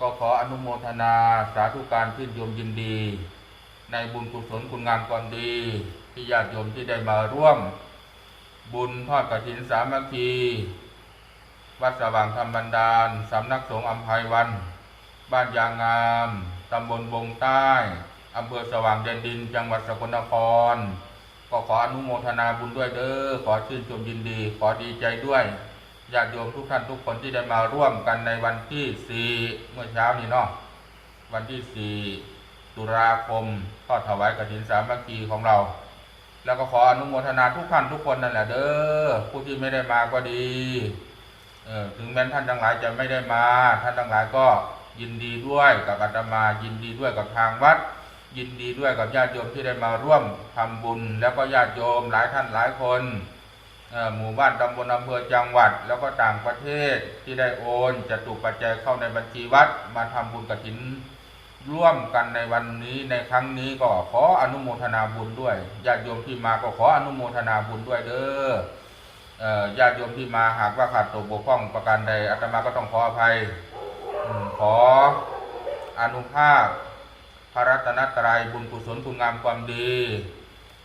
ก็ขออนุโมทนาสาธุการชื่นชมยินดี ในบุญกุศลคุณงามความดี ที่ญาติโยมที่ได้มาร่วม บุญทอดกฐินสามัคคีวัดสว่างธรรมบันดาล สำนักสงฆ์อัมภัยวัน บ้านยางงาม ตำบลบงใต้อำเภอสว่างแดนดิน จังหวัดสกลนคร ก็ขออนุโมทนาบุญด้วยเด้อ ขอชื่นชมยินดี ขอดีใจด้วย ญาติโยมทุกท่านทุกคนที่ได้มาร่วมกันในวันที่สี่เมื่อเช้านี้เนาะวันที่สี่ตุลาคมทอดถวายกฐินสามัคคีของเรา แล้วก็ขออนุโมทนาทุกท่านทุกคนนั่นแหละเด้อผู้ที่ไม่ได้มาก็ดีเออถึงแม้ท่านทั้งหลายจะไม่ได้มา ท่านทั้งหลายก็ยินดีด้วยกับอาตมายินดีด้วยกับทางวัด ยินดีด้วยกับญาติโยมที่ได้มาร่วมทำบุญ แล้วก็ญาติโยมหลายท่านหลายคน หมู่บ้านตำบลอำเภอจังหวัด แล้วก็ต่างประเทศที่ได้โอนจะถูกปัจจัยเข้าในบัญชีวัด มาทำบุญกฐิน ร่วมกันในวันนี้ในครั้งนี้ก็ขออนุโมทนาบุญด้วยญาติโยมที่มาก็ขออนุโมทนาบุญด้วยเด้อญาติโยมที่มาหากว่าขาดตกบกพร่องประการใดอาตมาก็ต้องขออภัยขออนุภาพพระรัตนตรัยบุญกุศลคุณงามความดี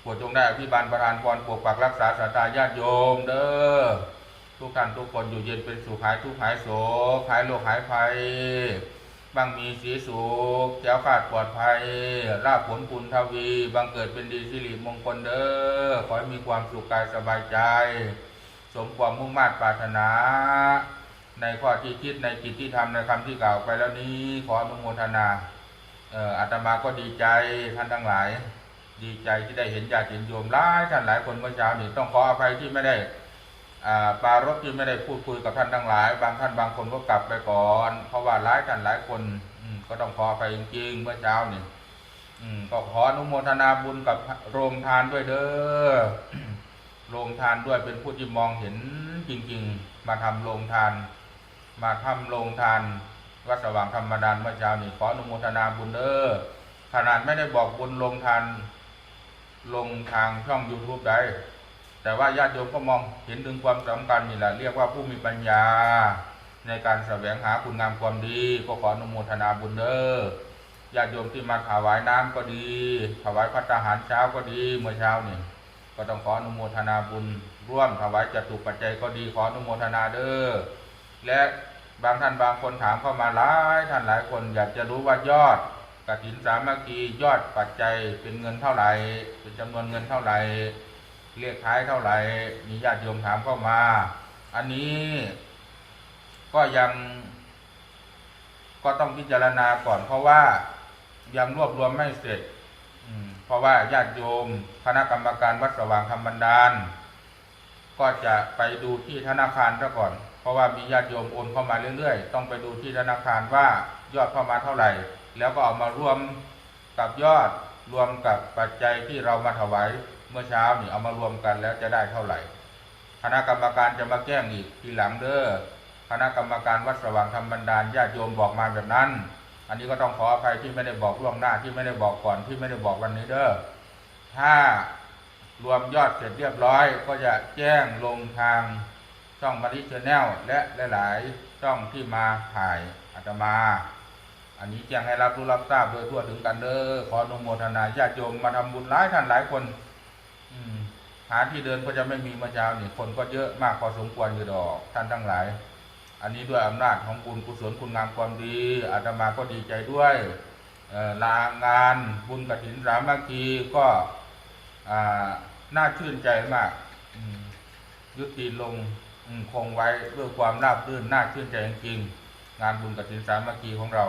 ปรดจงได้อภิบาลประทานพรปกปักรักษาศรัทธาญาติโยมเด้อทุกท่านทุกคนอยู่เย็นเป็นสุขหายทุกหายโศกหายโรคหายภัยบางมีสีสุขแก้วขาดปลอดภัยราบผลปุณทวีบังเกิดเป็นดีสิริมงคลเด้อขอให้มีความสุขกายสบายใจ สมความมุ่งมา่ปรารถนา ในข้อที่คิดในกิจที่ทำในคำที่กล่าวไปแล้วนี้ ขออนุโมทนาอออาตมาก็ดีใจท่านทั้งหลาย ดีใจที่ได้เห็นญาติโยมหลายท่านหลายคนเมื่อเช้านี้ต้องขออภัยที่ไม่ได้ปรารบที่ไม่ได้พูดคุยกับท่านทั้งหลาย บางท่านบางคนก็กลับไปก่อน เพราะว่าหลายท่านหลายคนก็ต้องขอไปจริงๆเมื่อเช้านี่ก็ขออนุโมทนาบุญกับโรงทานด้วยเด้อโรงทานด้วยเป็นผู้ที่มองเห็นจริง ๆ มาทำโรงทาน มาทำโรงทานวัดสว่างธรรมดานเมื่อเช้านี่ขออนุโมทนาบุญเด้อขนาดไม่ได้บอกบุญโรงทาน ลงทางช่อง YouTube ได้ แต่ว่าญาติโยมก็มองเห็นถึงความสำคัญนี่แหละเรียกว่าผู้มีปัญญา ในการแสวงหาคุณงามความดี ก็ขออนุโมทนาบุญเด้อญาติโยมที่มาถวายน้ำก็ดี ถวายพระทหารเช้าก็ดีเมื่อเช้านี่ก็ต้องขออนุโมทนาบุญ ร่วมถวายจตุปัจจัยก็ดีขออนุโมทนาเด้อและบางท่านบางคนถามเข้ามาหลายท่านหลายคนอยากจะรู้ว่ายอด กฐินสามัคคียอดปัจจัยเป็นเงินเท่าไหร่ เป็นจำนวนเงินเท่าไหร่เรียกท้ายเท่าไหร่ มีญาติโยมถามเข้ามา อันนี้ก็ยังก็ต้องพิจารณาก่อนเพราะว่ายังรวบรวมไม่เสร็จเพราะว่าญาติโยมคณะกรรมการวัดสว่างธรรมบันดาล ก็จะไปดูที่ธนาคารซะก่อน เพราะว่ามีญาติโยมโอนเข้ามาเรื่อยๆ ต้องไปดูที่ธนาคารว่ายอดเข้ามาเท่าไหร่ แล้วก็เอามารวมกับยอดรวมกับปัจจัยที่เรามาถวายเมื่อเช้านี่เอามารวมกันแล้วจะได้เท่าไหร่ คณะกรรมการจะมาแจ้งอีกทีหลังเด้อคณะกรรมการวัดสว่างธรรมบันดาลญาติโยมบอกมาแบบนั้น อันนี้ก็ต้องขออภัยที่ไม่ได้บอกล่วงหน้าที่ไม่ได้บอกก่อนที่ไม่ได้บอกวันนี้เด้อถ้ารวมยอดเสร็จเรียบร้อย ก็จะแจ้งลงทางช่องมาริชแนลและหลาย ๆ ช่องที่มาถ่ายอาตมา อันนี้แจ้งให้รับรู้รับทราบโดยทั่วถึงกันเด้อขออนุโมทนาญาติโยมมาทำบุญหลายท่านหลายคน อืมหาที่เดินก็จะไม่มีเมื่อเช้านี่คนก็เยอะมากพอสมควรอยู่ดอกท่านทั้งหลาย อันนี้ด้วยอำนาจของบุญกุศลคุณงามความดีอาตมาก็ดีใจด้วยลางานบุญกฐินสามัคคีก็น่าชื่นใจมากยุติลงคงไว้ด้วยความราบรื่นน่าชื่นใจจริงงานบุญกฐินสามัคคีของเรา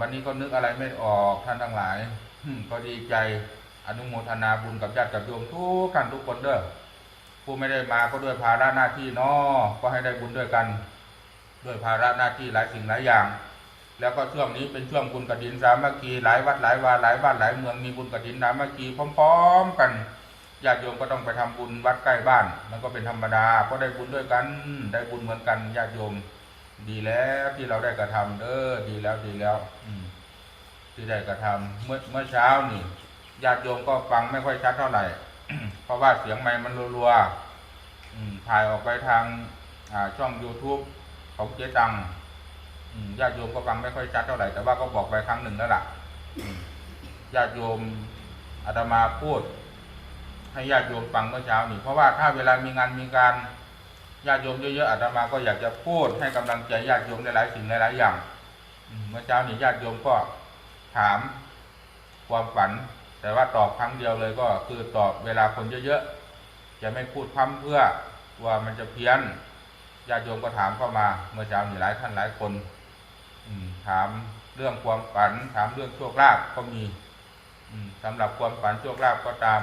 วันนี้ก็นึกอะไรไม่ออกท่านทั้งหลายก็ดีใจอนุโมทนาบุญกับญาติกับโยมทุกท่านทุกคนเด้อผู้ไม่ได้มาก็ด้วยภาระหน้าที่เนาะก็ให้ได้บุญด้วยกัน ด้วยภาระหน้าที่หลายสิ่งหลายอย่าง แล้วก็ช่วงนี้เป็นช่วงบุญกฐินสามัคคีหลายวัดหลายวาหลายบ้านหลายเมืองมีบุญกฐินสามัคคีพร้อม ๆ กันญาติโยมก็ต้องไปทำบุญวัดใกล้บ้าน มันก็เป็นธรรมดาก็ได้บุญด้วยกัน ได้บุญเหมือนกันญาติโยม ดีแล้วที่เราได้กระทำเด้อดีแล้วดีแล้ว อืที่ได้กระทำเมื่อเมื่อเช้านี่ญาติโยมก็ฟังไม่ค่อยชัดเท่าไหร่เพราะว่าเสียงไมค์มันรัวๆถ่ายออกไปทางอ่าช่อง YouTube ของเจ๊ตังญาติโยมก็ฟังไม่ค่อยชัดเท่าไหร่แต่ว่าก็บอกไปครั้งหนึ่งแล้วล่ะญาติโยมอาตมาพูด ให้ญาติโยมฟังเมื่อเช้านี่เพราะว่าถ้าเวลามีงานมีการ ญาติโยมเยอะๆอาตมาก็อยากจะพูดให้กำลังใจญาติโยมในหลายสิ่งหลายๆอย่างเมื่อเช้านี่ญาติโยมก็ถามความฝัน แต่ว่าตอบครั้งเดียวเลยก็คือตอบเวลาคนเยอะๆจะไม่พูดพร่ำเพื่อว่ามันจะเพี้ยนญาติโยมก็ถามเข้ามา เมื่อเช้านี่หลายท่านหลายคน อืถามเรื่องความฝัน ถามเรื่องโชคลาภก็มี อืมสำหรับความฝันโชคลาภก็ตาม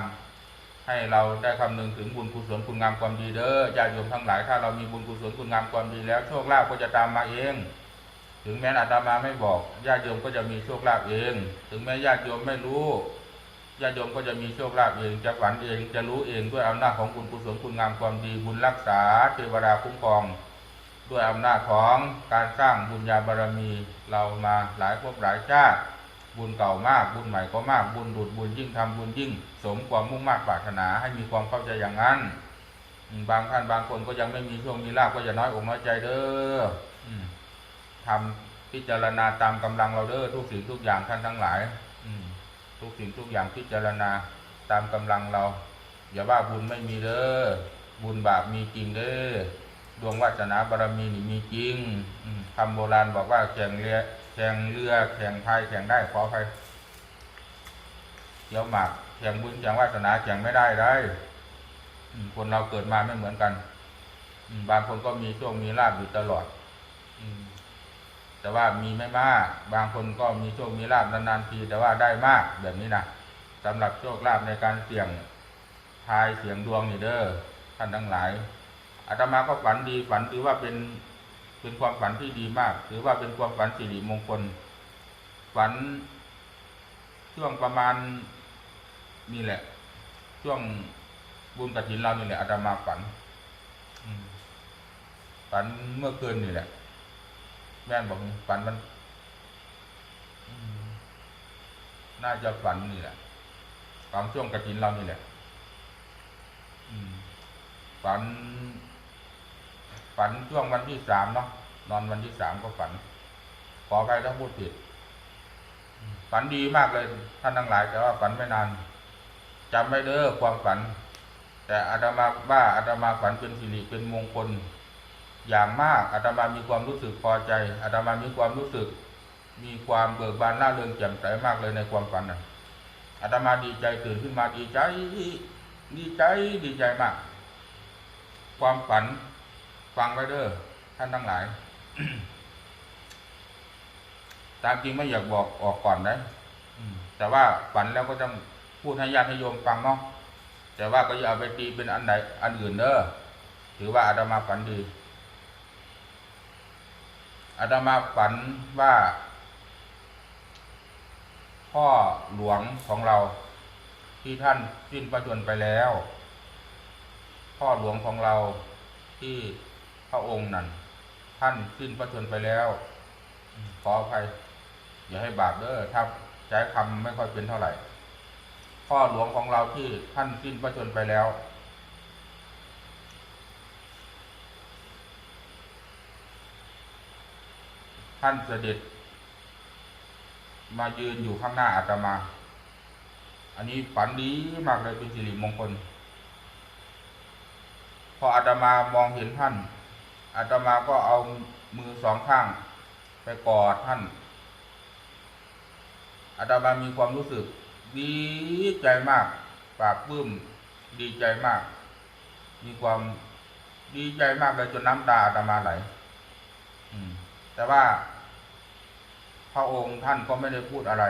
ให้เราได้คำนึงถึงบุญกุศลคุณงามความดีเด้อญาติโยมทั้งหลายถ้าเรามีบุญกุศลคุณงามความดีแล้วโชคลาภก็จะตามมาเอง ถึงแม้อาตมาไม่บอกญาติโยมก็จะมีโชคลาภเอง ถึงแม้ญาติโยมไม่รู้ญาติโยมก็จะมีโชคลาภเองจะฝันเองจะรู้เองด้วยอำนาจของบุญกุศลคุณงามความดีบุญรักษาเทวดาคุ้มครอง ด้วยอำนาจของการสร้างบุญญาบารมีเรามาหลายภพหลายชาติ บุญเก่ามากบุญใหม่ก็มากบุญดุดบุญยิ่งทำบุญยิ่ง สมความมุ่งมา่ปรารถนาให้มีความเข้าใจอย่างนั้นบางท่านบางคนก็ยังไม่มีช่วงมีลาภก็อย่าน้อยอกน้อยใจเด้ออืมทำพิจารณาตามกำลังเราเด้อทุกสิ่งทุกอย่างท่านทั้งหลาย อืทุกสิ่งทุกอย่างพิจารณาตามกำลังเรา อย่าว่าบุญไม่มีเด้อบุญบาปมีจริงเด้อดวงวาสนาบารมีนี่มีจริงอืมคำโบราณบอกว่าแข่งเรือ แข่งเรือแข่งพายแข่งได้ขออภัยเดี๋ยวหมากแข่งบุญแข่งวาสนาแข่งไม่ได้ได้คนเราเกิดมาไม่เหมือนกันบางคนก็มีโชคมีลาบอยู่ตลอดแต่ว่ามีไม่มาก บางคนก็มีโชคมีลาบนานๆทีแต่ว่าได้มากแบบนี้นะสำหรับโชคลาภในการเสี่ยงทายเสียงดวงนี่เด้อท่านทั้งหลายอาตมาก็ฝันดีฝันถือว่าเป็น เป็นความฝันที่ดีมาก ถือว่าเป็นความฝันสิริมงคล ฝันช่วงประมาณนี่แหละ ช่วงบุญกระถินเรานี่แหละอาตมาฝันฝันเมื่อคืนนี่แหละ แม่บอกฝันมันน่าจะฝันนี่แหละฝันช่วงกระถินเรานี่แหละฝัน ฝันช่วงวันที่สามเนาะนอนวันที่สามก็ฝัน ขอใครถ้าพูดผิด ฝันดีมากเลยท่านทั้งหลาย แต่ว่าฝันไม่นานจำไม่เด้อความฝัน แต่อาตมาว่าอาตมาฝันเป็นสิริเป็นมงคล อย่างมากอาตมามีความรู้สึกพอใจอาตมามีความรู้สึก มีความเบิกบานร่าเริงแจ่มใสมากเลยในความฝันนะอาตมาดีใจตื่นขึ้นมาดีใจ ดีใจดีใจมาก ความฝัน ฟังไว้เด้อท่านทั้งหลาย ตามจริงไม่อยากบอกออกก่อนนะอืมแต่ว่าฝันแล้วก็ต้องพูดให้ญาติโยมฟังเนาะแต่ว่าก็อย่าเอาไปตีเป็นอันใดอันอื่นเด้อถือว่าอาตมาฝันดีอาตมาฝันว่า พ่อหลวงของเรา ที่ท่านสิ้นพระชนม์ไปแล้ว พ่อหลวงของเราที่พ ระองค์นั้นท่านสิ้นพระชนไปแล้ว ขออภัยอย่าให้บาปเด้อถ้าใช้คำไม่ค่อยเป็นเท่าไหร่พ่อหลวงของเราที่ท่านสิ้นพระชนไปแล้ว ท่านเสด็จ มายืนอยู่ข้างหน้าอาตมา อันนี้ฝันดีมากเลยเป็นสิริมงคล พออาตมามองเห็นท่าน อาตมาก็เอามือสองข้าง ไปกอดท่าน อาตมามีความรู้สึก ดีใจมากปราบปลื้ม ดีใจมาก มีความดีใจมากเลยจนน้ำตาอาตมาไหลแต่ว่า พระองค์ท่านก็ไม่ได้พูดอะไร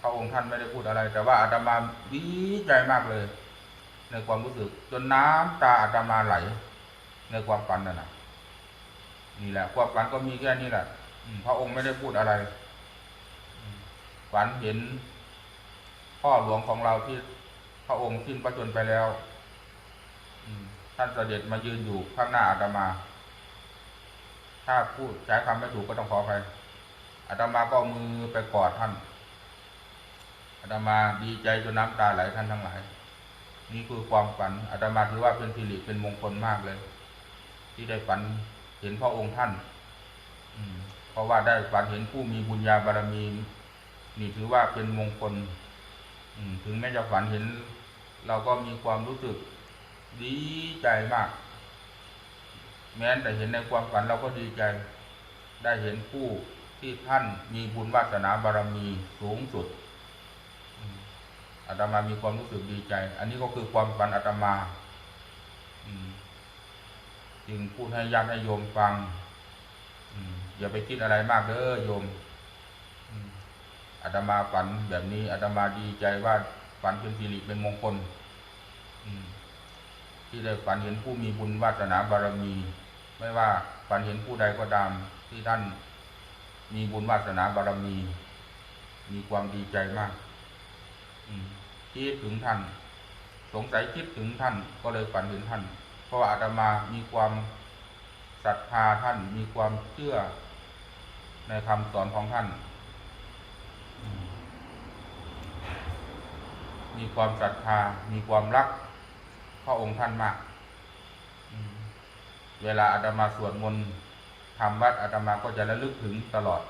พระองค์ท่านไม่ได้พูดอะไร แต่ว่าอาตมาดีใจมากเลย ในความรู้สึก จนน้ำตาอาตมาไหล ในความฝันนั่นนะนี่แหละ ความฝันก็มีแค่นี้แหละอืพระองค์ไม่ได้พูดอะไรฝันเห็น พ่อหลวงของเราที่พระองค์สิ้นพระชนไปแล้วอืท่านเสด็จมายืนอยู่ข้างหน้าอาตมา ถ้าพูดใช้คำไม่ถูกก็ต้องขออภัยอาตมาก็เอามือไปกอดท่านอาตมาดีใจจนน้ำตาไหลท่านทั้งหลาย นี่คือความฝันอาตมาถือว่าเป็นสิริเป็นมงคลมากเลย ที่ได้ฝันเห็นพระองค์ท่าน อืมเพราะว่าได้ฝันเห็นผู้มีบุญญาบารมี นี่ถือว่าเป็นมงคล อืม ถึงแม้จะฝันเห็น เราก็มีความรู้สึกดีใจมาก แม้แต่เห็นในความฝันเราก็ดีใจ ได้เห็นผู้ที่ท่านมีบุญวาสนาบารมีสูงสุด อาตมามีความรู้สึกดีใจ อันนี้ก็คือความฝันอาตมาจึงพูดให้ญาติให้โยมฟังอย่าไปคิดอะไรมากเด้อโยมอาตมาฝันแบบนี้อาตมาดีใจว่าฝันเป็นสิริเป็นมงคลที่ได้ฝันเห็นผู้มีบุญวาสนาบารมี ไม่ว่าฝันเห็นผู้ใดก็ตาม ที่ท่านมีบุญวาสนาบารมี มีความดีใจมาก คิดถึงท่าน สงสัยคิดถึงท่านก็เลยฝันเห็นท่าน เพราะอาตมามีความศรัทธาท่านมีความเชื่อในคำสอนของท่าน มีความศรัทธา มีความรักพระองค์ท่านมาก เวลาอาตมาสวดมนต์ทำวัดอาตมาก็จะระลึกถึงตลอด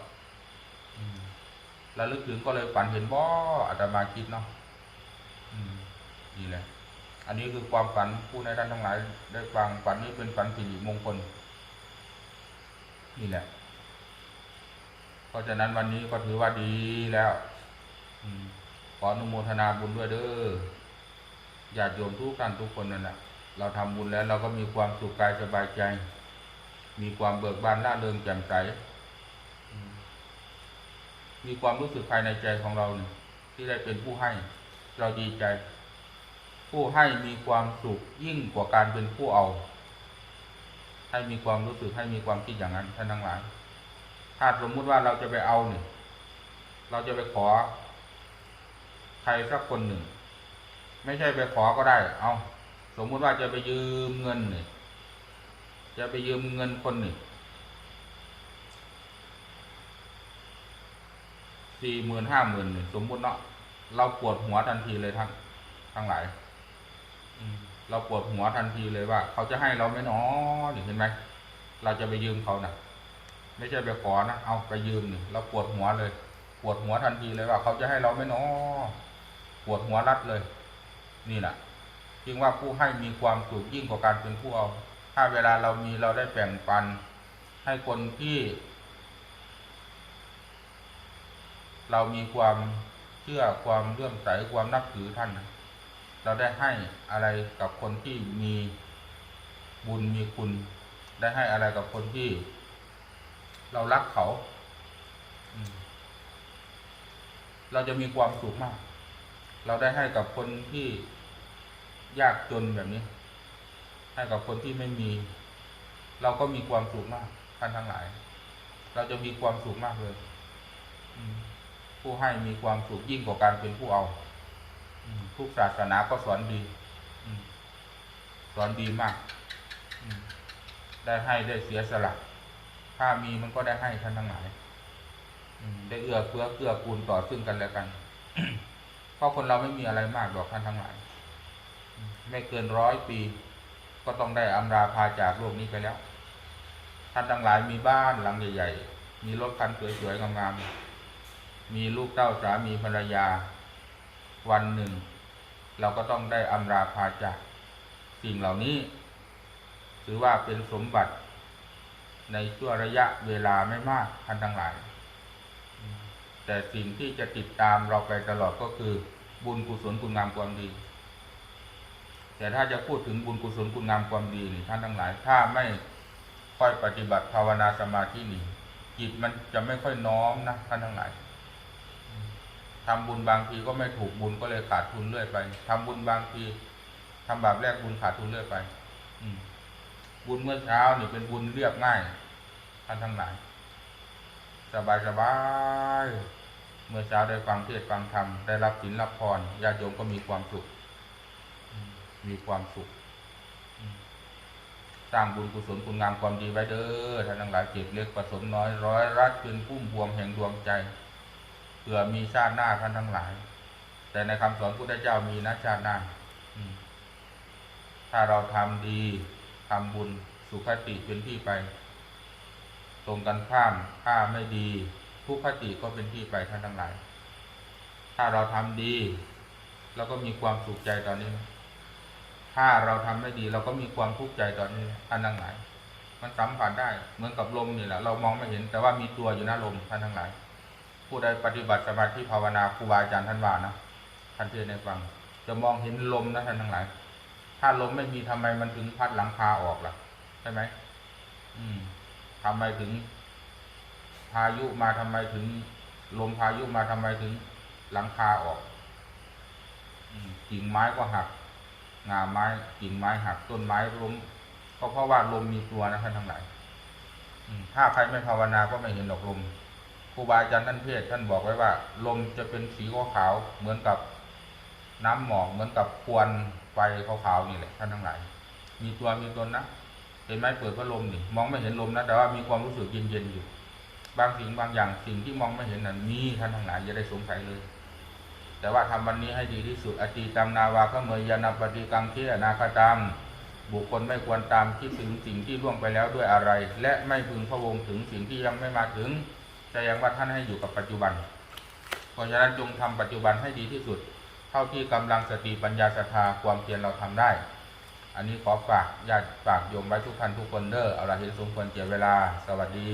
ระลึกถึงก็เลยฝันเห็นบ่อาตมาคิดเนาะอืมนี่แหละ อันนี้คือความฝันผู้ในท่านทั้งหลาย ได้ฟังฝันนี้เป็นฝันสิริมงคล นี่แหละ เพราะฉะนั้นวันนี้ก็ถือว่าดีแล้วอขออนุโมทนาบุญด้วยเด้อญาติโยมทุกท่านทุกคนนั่นแหละเราทำบุญแล้วเราก็มีความสุขกายสบายใจ มีความเบิกบานร่าเริงแจ่มใส มีความรู้สึกภายในใจของเราเนี่ยที่ได้เป็นผู้ให้ เราดีใจ ผู้ให้มีความสุขยิ่งกว่าการเป็นผู้เอา ให้มีความรู้สึกให้มีความคิดอย่างนั้นท่านทั้งหลาย ถ้าสมมุติว่าเราจะไปเอาเนี่ยเราจะไปขอ ใครสักคนหนึ่ง ไม่ใช่ไปขอก็ได้ เอาสมมุติว่าจะไปยืมเงินเนี่ยจะไปยืมเงินคนหนึ่ง สี่หมื่นห้าหมื่นสมมุติเนาะเราปวดหัวทันทีเลยทั้งทั้งหลายเราปวดหัวทันทีเลยว่า เขาจะให้เราไหมเนาะเห็นไหมเราจะไปยืมเขานะ่ะไม่ใช่ไปขอนะเอาไปยืมนี่เราปวดหัวเลย ปวดหัวทันทีเลยว่า เขาจะให้เราไหมเนาะปวดหัวรัดเลย นี่แหละจึงว่าผู้ให้มีความสุขยิ่งกว่าการเป็นผู้เอา ถ้าเวลาเรามีเราได้แบ่งปัน ให้คนที่ เรามีความเชื่อความเลื่อมใสความนับถือท่าน เราได้ให้อะไรกับคนที่มีบุญมีคุณ ได้ให้อะไรกับคนที่ เรารักเขา เราจะมีความสุขมาก เราได้ให้กับคนที่ยากจนแบบนี้ ให้กับคนที่ไม่มี เราก็มีความสุขมากท่านทั้งหลาย เราจะมีความสุขมากเลย อืม ผู้ให้มีความสุขยิ่งกว่าการเป็นผู้เอาทุกศาสนาก็สอนดีสอนดีมาก ได้ให้ได้เสียสละ ถ้ามีมันก็ได้ให้ท่านทั้งหลายได้เอื้อเฟื้อเกื้อกูลต่อซึ่งกันและกัน เพราะคนเราไม่มีอะไรมากดอกท่านทั้งหลาย ไม่เกินร้อยปี ก็ต้องได้อำลาพาจากโลกนี้ไปแล้ว ท่านทั้งหลายมีบ้านหลังใหญ่ ๆ มีรถคันสวยๆงามๆ มีลูกเต้าสามีภรรยา วันหนึ่ง เราก็ต้องได้อำลาพาจากสิ่งเหล่านี้ ถือว่าเป็นสมบัติในช่วงระยะเวลาไม่มากท่านทั้งหลาย แต่สิ่งที่จะติดตามเราไปตลอดก็คือบุญกุศลคุณงามความดี แต่ถ้าจะพูดถึงบุญกุศลคุณงามความดีนี่ท่านทั้งหลาย ถ้าไม่ค่อยปฏิบัติภาวนาสมาธินี่จิตมันจะไม่ค่อยน้อมนะท่านทั้งหลาย ทำบุญบางทีก็ไม่ถูกบุญก็เลยขาดทุนเรื่อยไปทำบุญบางทีทำบาปแรกบุญขาดทุนเรื่อยไป อืบุญเมื่อเช้านี่เป็นบุญเรียบง่ายท่านทั้งหลายสบายสบายเมื่อเช้าได้ฟังเทศน์ฟังธรรมได้รับศีลรับพรญาติโยมก็มีความสุข มีความสุข สร้างบุญกุศลคุณงามความดีไว้เด้อท่านทั้งหลายเก็บเล็กผสมน้อยร้อยรัดเป็นพุ่มพวงแห่งดวงใจ เผื่อมีชาติหน้าท่านทั้งหลาย แต่ในคำสอนพุทธเจ้ามีนะชาติหน้าถ้าเราทำดีทำบุญสุขติเป็นที่ไป ตรงกันข้ามถ้าไม่ดีทุกขติก็เป็นที่ไปท่านทั้งหลาย ถ้าเราทำดีเราก็มีความสุขใจตอนนี้ ถ้าเราทำไม่ดีเราก็มีความทุกข์ใจตอนนี้ท่านทั้งหลาย มันสัมผัสได้เหมือนกับลมนี่แหละเรามองไม่เห็นแต่ว่ามีตัวอยู่หน้าลมท่านทั้งหลาย ผู้ใดปฏิบัติสมาธิภาวนาครูบาอาจารย์ท่านว่านะท่านเทศน์ให้ฟัง จะมองเห็นลมนะท่านทั้งหลาย ถ้าลมไม่มีทำไมมันถึงพัดหลังคาออกล่ะใช่ไหมอืมทำไมถึง พายุมาทำไมถึง ลมพายุมาทำไมถึงหลังคาออกกิ่งไม้ก็หักงาไม้กิ่งไม้หักต้นไม้ล้มก็เพราะว่าลมมีตัวนะท่านทั้งหลายถ้าใครไม่ภาวนาก็ไม่เห็นดอกลม ครูบาอาจารย์ท่านเทศน์ท่านบอกไว้ว่า ลมจะเป็นสีขาวๆเหมือนกับน้ำหมอกเหมือนกับควันไฟขาวๆนี่แหละท่านทั้งหลาย มีตัวมีตนนะเห็นไหมเปิดพัดลมนี่มองไม่เห็นลมนะแต่ว่ามีความรู้สึกเย็นๆอยู่ บางสิ่งบางอย่างสิ่งที่มองไม่เห็นนั้นมีท่านทั้งหลายอย่าได้สงสัยเลย แต่ว่าทำวันนี้ให้ดีที่สุดอติตังนาวาขเมยยานาปฏิกังเทอนาคตังบุคคลไม่ควรตามคิดถึงสิ่งที่ล่วงไปแล้วด้วยอะไร และไม่พึงพะวงถึงสิ่งที่ยังไม่มาถึง แต่ยังว่าท่านให้อยู่กับปัจจุบัน เพราะฉะนั้นจงทำปัจจุบันให้ดีที่สุด เท่าที่กำลังสติปัญญาศรัทธาความเพียรเราทำได้ อันนี้ขอฝากญาติฝากโยมไว้ทุกท่านทุกคนเด้อเอาละเห็นสมควรเกี่ยเวลา สวัสดี